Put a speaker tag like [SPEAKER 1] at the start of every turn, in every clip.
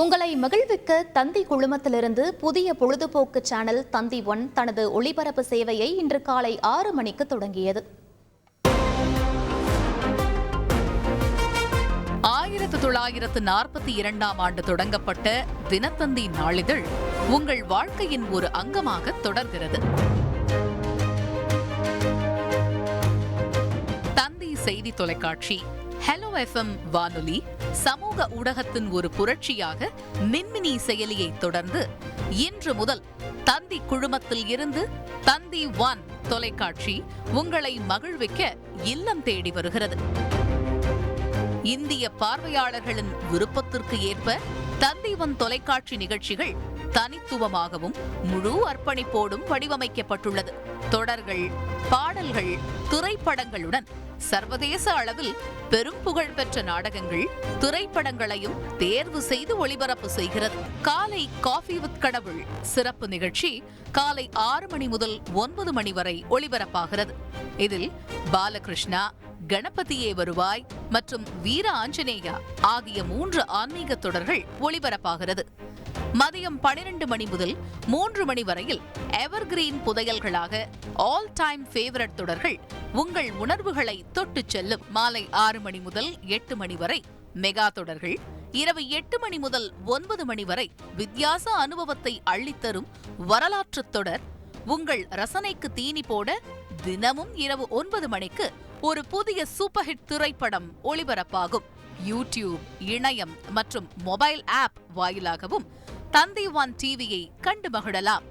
[SPEAKER 1] உங்களை மகிழ்விக்க தந்தி குழுமத்திலிருந்து புதிய பொழுதுபோக்கு சேனல் தந்தி ஒன் தனது ஒளிபரப்பு சேவையை இன்று காலை ஆறு மணிக்கு தொடங்கியது.
[SPEAKER 2] ஆயிரத்து தொள்ளாயிரத்து நாற்பத்தி இரண்டாம் ஆண்டு தொடங்கப்பட்ட தினத்தந்தி நாளிதழ் உங்கள் வாழ்க்கையின் ஒரு அங்கமாக தொடர்கிறது. தந்தி செய்தி தொலைக்காட்சி. ஹலோ எஃப்எம் வானொலி. சமூக ஊடகத்தின் ஒரு புரட்சியாக மின்மினி செயலியை தொடர்ந்து இன்று முதல் தந்தி குழுமத்தில் இருந்து தந்தி ஒன் தொலைக்காட்சி உங்களை மகிழ்விக்க இல்லம் தேடி வருகிறது. இந்திய பார்வையாளர்களின் விருப்பத்திற்கு ஏற்ப தந்தி ஒன் தொலைக்காட்சி நிகழ்ச்சிகள் தனித்துவமாகவும் முழு அர்ப்பணிப்போடும் வடிவமைக்கப்பட்டுள்ளது. தொடர்கள் பாடல்கள் திரைப்படங்களுடன் சர்வதேச அளவில் பெரும் புகழ் பெற்ற நாடகங்கள் திரைப்படங்களையும் தேர்வு செய்து ஒளிபரப்பு செய்கிறது. காலை காஃபி வித் கடவுள் சிறப்பு நிகழ்ச்சி காலை ஆறு மணி முதல் ஒன்பது மணி வரை ஒளிபரப்பாகிறது. இதில் பாலகிருஷ்ணா கணபதியே வருவாய் மற்றும் வீர ஆஞ்சநேயா ஆகிய மூன்று ஆன்மீக தொடர்கள் ஒளிபரப்பாகிறது. மதியம் பனிரெண்டு மணி முதல் மூன்று மணி வரையில் எவர்கிரீன் புதையல்களாக ஆல் டைம் ஃபேவரட் தொடர்கள் உங்கள் உணர்வுகளை தொட்டுச் செல்லும் மாலை ஆறு மணி முதல் எட்டு மணி வரை மெகா தொடர்கள். இரவு எட்டு மணி முதல் ஒன்பது மணி வரை வித்தியாச அனுபவத்தை அள்ளித்தரும் வரலாற்றுத் தொடர். உங்கள் ரசனைக்கு தீனி போட தினமும் இரவு ஒன்பது மணிக்கு ஒரு புதிய சூப்பர் ஹிட் திரைப்படம் ஒளிபரப்பாகும். யூடியூப் இணையம் மற்றும் மொபைல் ஆப் வாயிலாகவும் தந்தி ஒன் டிவியை கண்டு மகிழலாம்.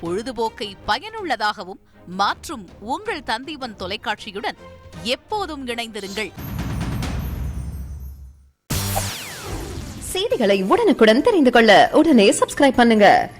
[SPEAKER 2] பொழுதுபோக்கை பயனுள்ளதாகவும் மாற்றும் உங்கள் தந்திவன் தொலைக்காட்சியுடன் எப்போதும் இணைந்திருங்கள்.
[SPEAKER 3] செய்திகளை உடனுக்குடன் தெரிந்து கொள்ள உடனே சப்ஸ்கிரைப் பண்ணுங்க.